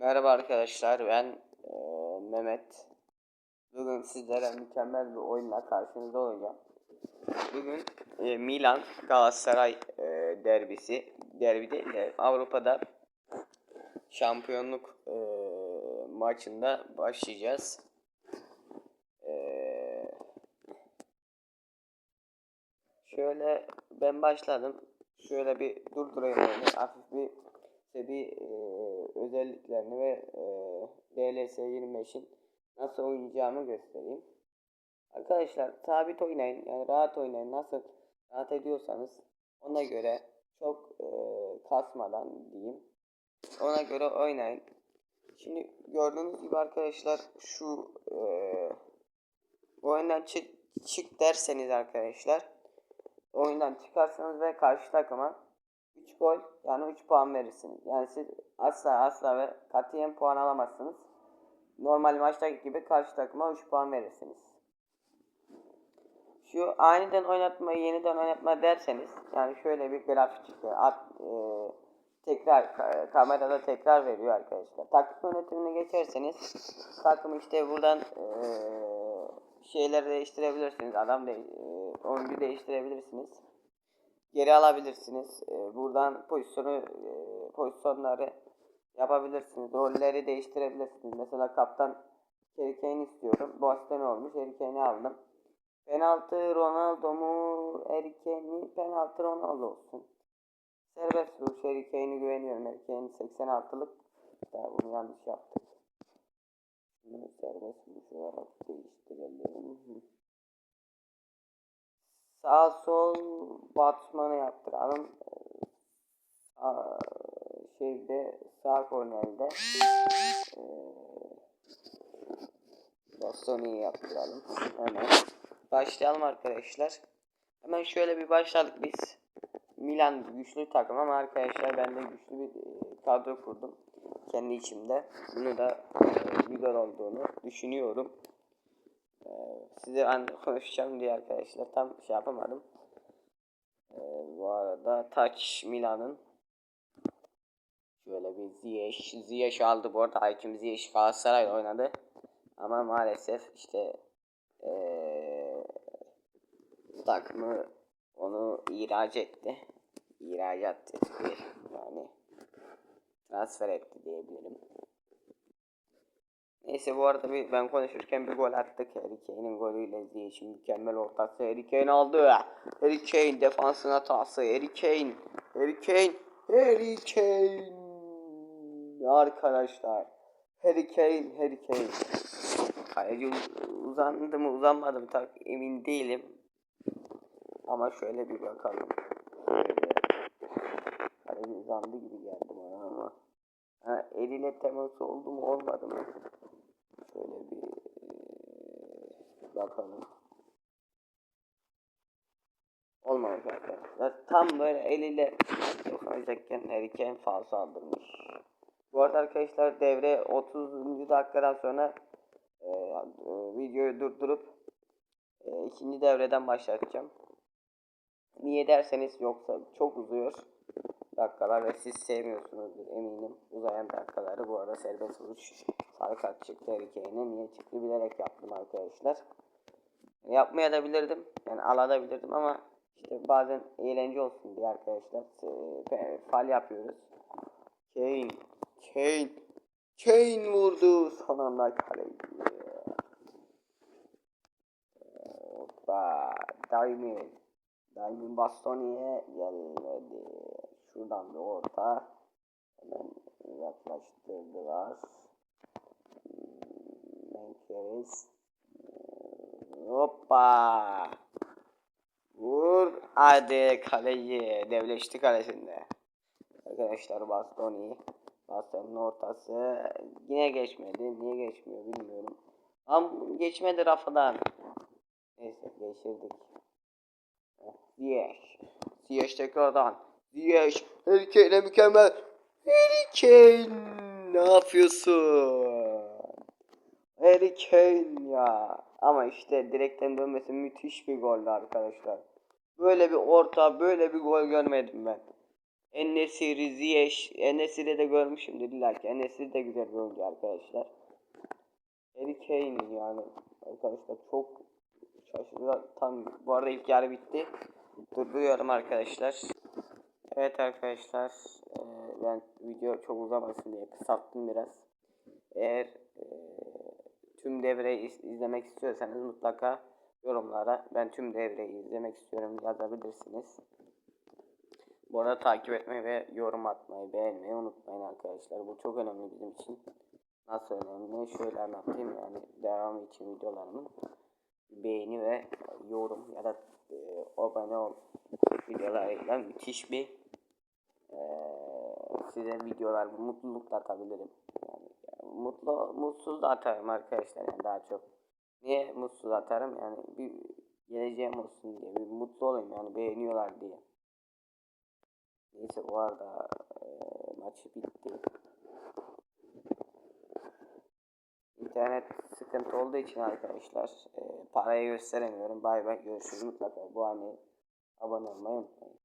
Merhaba arkadaşlar ben eee, Mehmet. Bugün sizlere mükemmel bir oyunla karşınızda olacağım. Bugün eee, Milan Galatasaray eee, derbisi, derbi değil de Avrupa'da şampiyonluk eee, maçında başlayacağız. Eee, şöyle ben başladım. Şöyle bir durdurayım oyunu. Hafif bir eee, özelliklerini ve DLS 25'in nasıl oynayacağımı göstereyim. Arkadaşlar sabit oynayın yani rahat oynayın nasıl rahat ediyorsanız ona göre çok kasmadan diyeyim ona göre oynayın. Şimdi gördüğünüz gibi arkadaşlar şu bu oyundan çık, çık derseniz arkadaşlar oyundan çıkarsanız ve karşı takıma 3 gol yani 3 puan verirsiniz. Yani siz asla asla ve katiyen puan alamazsınız. Normal maçtaki gibi karşı takıma 3 puan verirsiniz. Şu aniden oynatma, yeniden oynatma derseniz yani şöyle bir grafik çıkıyor. At, e, tekrar ka- kamerada tekrar veriyor arkadaşlar. Takım yönetimine geçerseniz takım işte buradan e, şeyleri değiştirebilirsiniz. Adam de, e, oyuncu değiştirebilirsiniz geri alabilirsiniz. Ee, buradan pozisyonu e, pozisyonları yapabilirsiniz. Rolleri değiştirebilirsiniz. Mesela kaptan Harry istiyorum. Bu hafta ne olmuş? Harry aldım. Penaltı Ronaldo mu? Harry? Penaltı Ronaldo olsun. Serbest vuruş Harry Kane'i güveniyorum. Harry Kane 86'lık. Daha bunu yanlış yaptık. Bunu serbest vuruş olarak değiştirelim. Sağ sol batmanı yaptıralım. Sağ, şeyde sağ kornerde e, Bastoni'yi yaptıralım. Hemen başlayalım arkadaşlar. Hemen şöyle bir başladık biz. Milan güçlü takım ama arkadaşlar ben de güçlü bir e, kadro kurdum. Kendi içimde. Bunu da e, güzel olduğunu düşünüyorum. Size ben konuşacağım diye arkadaşlar. Tam şey yapamadım. Ee, bu arada Taç Milan'ın şöyle bir Ziyech Ziyech aldı bu arada. Hakim Ziyech Galatasaray oynadı. Ama maalesef işte ee, takımı onu ihraç etti. İhracat etti. Yani transfer etti diyebilirim. Neyse bu arada bir ben konuşurken bir gol attık. Harry Kane'in golüyle Ziyech mükemmel ortası. Harry Kane aldı. Harry Kane defansın hatası. Harry Kane. Harry Kane. Harry Kane. Arkadaşlar. Harry Kane. Harry Kane. Kaleci uz- uzandı mı uzanmadı mı tak emin değilim. Ama şöyle bir bakalım. Kaleci uzandı gibi geldi bana ama. Ha, eliyle teması oldu mu olmadı mı? Şöyle bir bakalım. Olmamış arkadaşlar. Tam böyle eliyle dokunacakken Harry Kane faul saldırmış. Bu arada arkadaşlar devre 30. dakikadan sonra eee, eee, videoyu durdurup eee, ikinci devreden başlatacağım. Niye derseniz yoksa çok uzuyor dakikalar ve siz sevmiyorsunuzdur eminim uzayan dakikaları. Bu arada serbest vuruş sarı çıktı Kane'e. Niye çıktı bilerek yaptım arkadaşlar. Yapmaya da bilirdim. Yani alabilirdim ama işte bazen eğlence olsun diye arkadaşlar e, fal yapıyoruz. Kane, Kane, Kane vurdu son anda kaleyi. Hoppa, Diamond. Diamond Bastoni'ye gelmedi. Şuradan bir orta. Hemen yaklaştırdılar. Hmm, Menkeriz. Hoppa. Vur. Hadi kaleci. Devleşti kalesinde. Arkadaşlar Bastoni. Bastoni'nin ortası. Yine geçmedi. Niye geçmiyor bilmiyorum. Ama geçmedi rafadan. Neyse geçirdik. Ziyech. Ziyech tekrardan. Ziyech. Harry Kane'e mükemmel. Harry Kane. Ne yapıyorsun? Harry ya. Ama işte direkten dönmesi müthiş bir goldü arkadaşlar. Böyle bir orta, böyle bir gol görmedim ben. Enesiri Ziyech. Enesiri de görmüşümdür illa ki. Enesiri de güzel bir oyuncu arkadaşlar. Harry Kane yani arkadaşlar çok şaşırtıcı. Tam bu arada ilk yarı bitti. Durduruyorum arkadaşlar. Evet arkadaşlar e, ben video çok uzamasın diye kısalttım biraz. Eğer e, tüm devreyi iz- izlemek istiyorsanız mutlaka yorumlara ben tüm devreyi izlemek istiyorum yazabilirsiniz. Bu arada takip etmeyi ve yorum atmayı, beğenmeyi unutmayın arkadaşlar. Bu çok önemli bizim için. Nasıl önemli? Şöyle anlatayım yani devamı için videolarımın beğeni ve yorum ya da e, abone ol videolarıyla müthiş bir size videolar mutluluk da atabilirim. Yani, yani mutlu mutsuz da atarım arkadaşlar yani daha çok. Niye mutsuz atarım? Yani bir geleceğim olsun diye bir mutlu olayım yani beğeniyorlar diye. Neyse bu arada e, maç bitti. İnternet sıkıntı olduğu için arkadaşlar e, parayı gösteremiyorum. Bay bay görüşürüz mutlaka bu hani abone olmayı unutmayın.